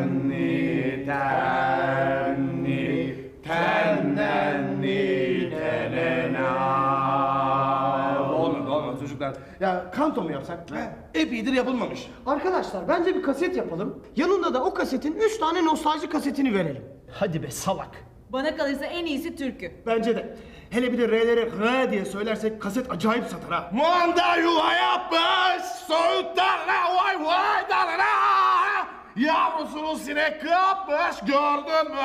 Tenni tenni tennenni tenena. Olmadı olmadı çocuklar. Ya kanto mu yapsak? Epeydir yapılmamış. Arkadaşlar bence bir kaset yapalım. Yanında da o kasetin 3 tane nostalji kasetini verelim. Hadi be salak. Bana kalırsa en iyisi türkü. Bence de. Hele bir de R'leri R diye söylersek kaset acayip satar ha. Manda yuva yapmış, soğuklarla vay vay dalına. Yavrusunu sinek kapmış, gördün mü?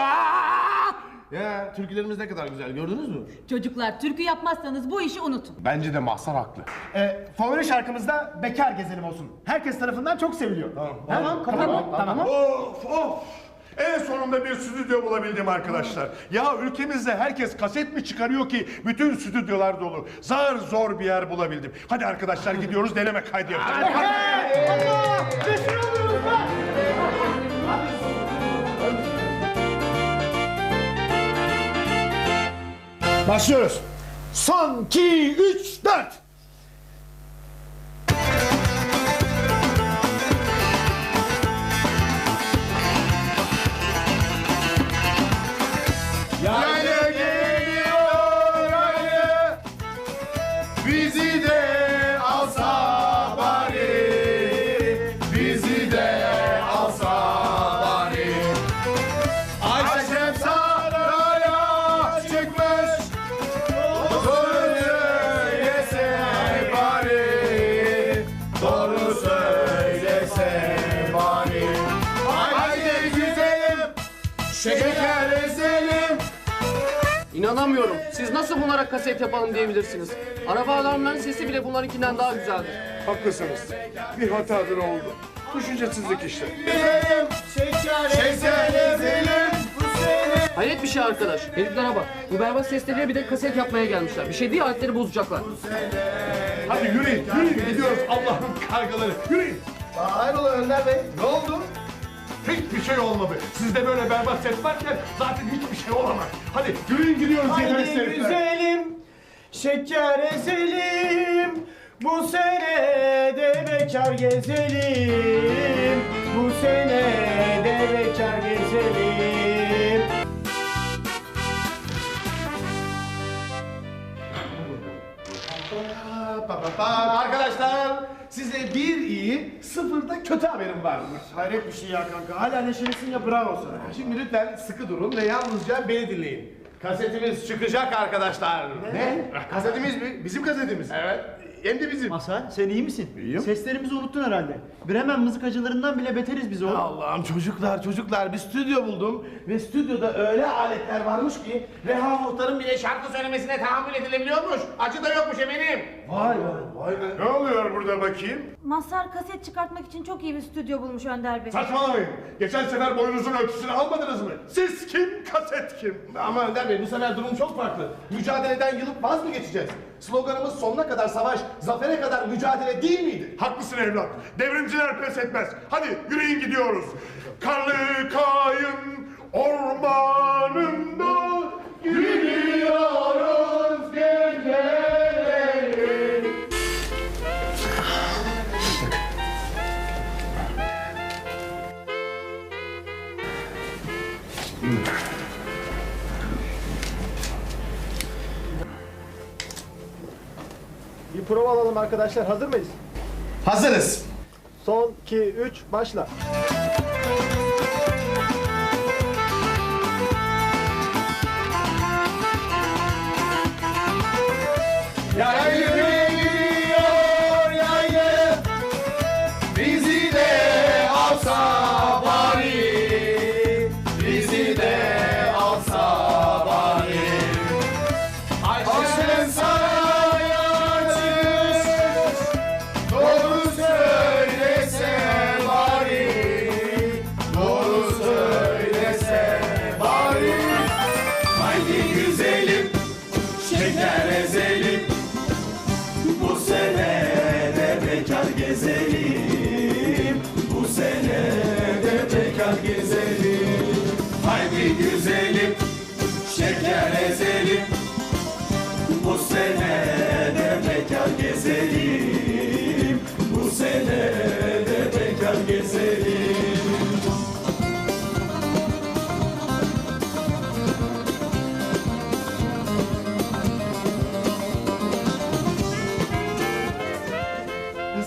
Ya türkülerimiz ne kadar güzel, gördünüz mü? Çocuklar türkü yapmazsanız bu işi unutun. Bence de Mahsar haklı. Ee, favori şarkımız da Bekar Gezelim olsun. Herkes tarafından çok seviliyor. Tamam. Tamam, tamam, tamam. Of of! En sonunda bir stüdyo bulabildim arkadaşlar. Ya ülkemizde herkes kaset mi çıkarıyor ki bütün stüdyolar dolu. Zar zor bir yer bulabildim. Hadi arkadaşlar gidiyoruz deneme kaydı yapacağız. Başlıyoruz. Son 2, 3, 4. İnanamıyorum. Siz nasıl bunlara kaset yapalım diyebilirsiniz? Araba alarmlarının sesi bile bunlarınkinden daha güzeldir. Haklısınız. Bir hatadır oldu. Düşüncesizlik işte. Hayret bir şey arkadaş. Heriflere bak. Bu berbat sesleriyle bir de kaset yapmaya gelmişler. Bir şey değil aletleri bozacaklar. Hadi yürüyün, yürüyün. Gidiyoruz Allah'ın kargaları. Yürüyün. Hayrola Önder Bey, ne oldu? Hiçbir şey olmadı. Sizde böyle berbat ses varken zaten hiçbir şey olamaz. Hadi yürüyün gidiyoruz Haydi güzelim, şeker ezelim. Bu sene de bekar gezelim. Bu sene de bekar gezelim. Arkadaşlar, size bir iyi, sıfırda kötü haberim var. Hayret bir şey ya kanka. Hala neşelisin ya bravo sana. Şimdi lütfen sıkı durun ve yalnızca beni dinleyin. Kasetimiz çıkacak arkadaşlar. Ne? Kasetimiz mi? Bizim kasetimiz. Evet. Hem de bizim. Masar sen iyi misin? İyiyim. Seslerimizi unuttun herhalde. Bremen mızıkacılarından bile beteriz biz oğlum. Allah'ım çocuklar çocuklar bir stüdyo buldum ve stüdyoda öyle aletler varmış ki Reha Muhtar'ın bile şarkı söylemesine tahammül edilebiliyormuş. Acı da yokmuş eminim. Vay be. Vay be. Ne oluyor burada bakayım? Mazhar kaset çıkartmak için çok iyi bir stüdyo bulmuş Önder Bey. Saçmalamayın. Geçen sefer boyunuzun ölçüsünü almadınız mı? Siz kim, kaset kim? Ama Önder Bey bu sefer durum çok farklı. Mücadeleden yılıp vaz mı geçeceğiz? Sloganımız sonuna kadar savaş, zafere kadar mücadele değil miydi? Haklısın evlat. Devrimciler pes etmez. Hadi yürüyün gidiyoruz. Karlı kayın ormanında gidiyoruz geceleri. Bir prova alalım arkadaşlar. Hazır mıyız? Hazırız. Son, iki, üç, başla. gezerim Bu sene de bekar gezerim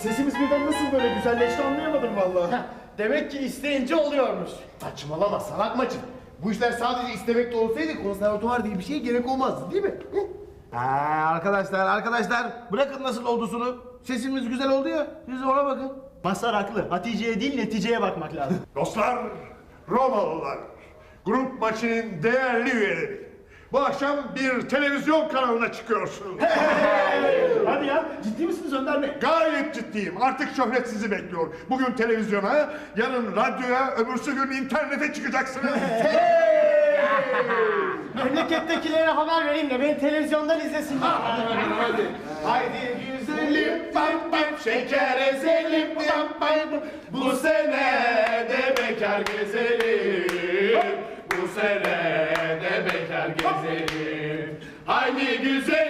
Sesimiz birden nasıl böyle güzelleşti anlayamadım vallahi. Heh, demek ki isteyince oluyormuş. Saçmalama salak maçın. Bu işler sadece istemekte olsaydı konservatuvar diye bir şeye gerek olmazdı değil mi? Hı? Ha, arkadaşlar arkadaşlar bırakın nasıl olduğunu. Sesimiz güzel oldu ya siz ona bakın. Masar haklı. Hatice'ye değil neticeye bakmak lazım. Dostlar, Romalılar, grup maçının değerli üyeleri. Bu akşam bir televizyon kanalına çıkıyorsunuz. Hadi ya ciddi misiniz Önder Bey? Gayet ciddiyim. Artık şöhret sizi bekliyor. Bugün televizyona, yarın radyoya, öbürsü gün internete çıkacaksınız. Memlekettekilere haber vereyim de beni televizyondan izlesinler. Haydi. Güzelim pam pam şeker ezelim. Pam pam Bu sene de bekar gezelim. Bu sene de bekar gezelim. Haydi güzelim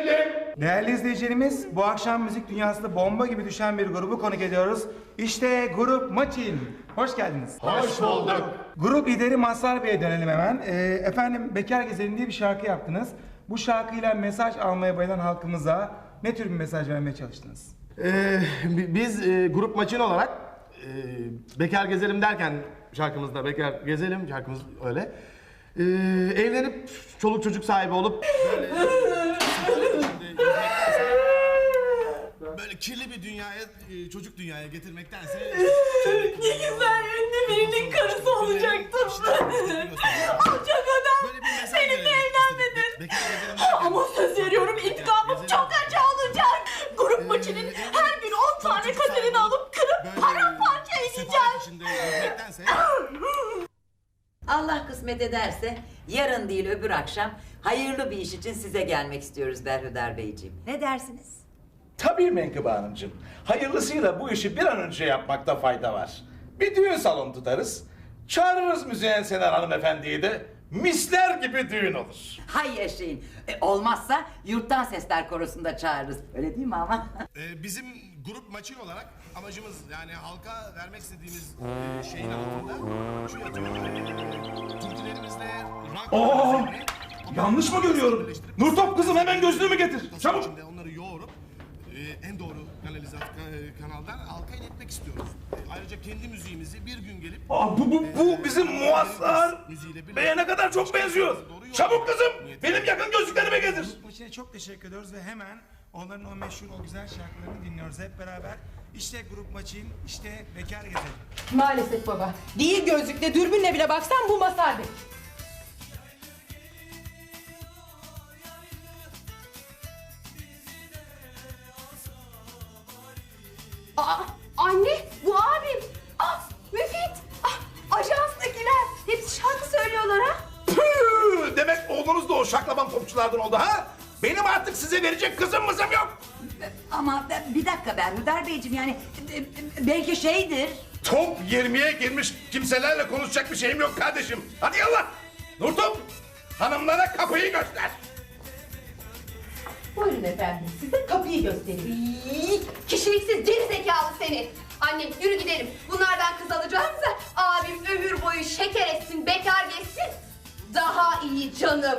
Değerli izleyicilerimiz, bu akşam müzik dünyasında bomba gibi düşen bir grubu konuk ediyoruz. İşte Grup Maçin. Hoş geldiniz. Hoş bulduk Grup lideri Mazhar Bey'e dönelim hemen. Ee, efendim Bekar Gezelim diye bir şarkı yaptınız. Bu şarkıyla mesaj almaya bayılan halkımıza ne tür bir mesaj vermeye çalıştınız? Ee, bi- biz e, grup maçın olarak e, bekar gezelim derken şarkımızda bekar gezelim şarkımız öyle. Ee, evlenip çoluk çocuk sahibi olup böyle kirli bir dünyaya e, çocuk dünyaya getirmektense Ne güzel ünlü birinin karısı olacaktım. Alçak adam. Benimle evlenmedin. Ama söz veriyorum intikamım çok acı olacak. Grup maçının her gün 10 tane kasetini alıp kırıp paramparça edeceğim. Allah kısmet ederse yarın değil öbür akşam hayırlı bir iş için size gelmek istiyoruz Berhudar Beyciğim. Ne dersiniz? Tabii Menkıbe Hanımcığım. Hayırlısıyla bu işi bir an önce yapmakta fayda var. Bir düğün salonu tutarız. Çağırırız müzeyyen Senar hanımefendiyi de. Misler gibi düğün olur. Hay yaşayın. E, olmazsa yurttan sesler korosunda çağırırız. Öyle değil mi ama? Ee, bizim grup maçı olarak amacımız yani halka vermek istediğimiz e, şeyin altında şu rock Oo! müziğini Yanlış mı görüyorum? Nurtop kızım hemen gözlüğümü getir. Çabuk. onları yoğurup e, en doğru kanalizasyon ka- kanaldan halka iletmek istiyoruz. E, ayrıca kendi müziğimizi bir gün gelip Aa, bu, bu, bu bizim muaslar. Beye ne kadar çok benziyor. Çabuk kızım. Benim yakın gözlüklerimi getir. Grup Maçin'e çok teşekkür ediyoruz ve hemen onların o meşhur, o güzel şarkılarını dinliyoruz hep beraber. İşte Grup Maçin, işte Bekar Gezelim. Maalesef baba. Değil gözlükle dürbünle bile baksan bu Masar Bey. Şaklaban popçulardan oldu ha? Benim artık size verecek kızım mızım yok. ama bir dakika Berhudar Beyciğim yani e, e, belki şeydir. Top 20'ye girmiş kimselerle konuşacak bir şeyim yok kardeşim. Hadi yallah. Nurtop hanımlara kapıyı göster. Buyurun efendim size kapıyı göstereyim. Kişiliksiz geri zekalı seni. Anne yürü gidelim. Bunlardan kız alacağımıza abim ömür boyu şeker etsin, bekar geçsin. Daha iyi canım.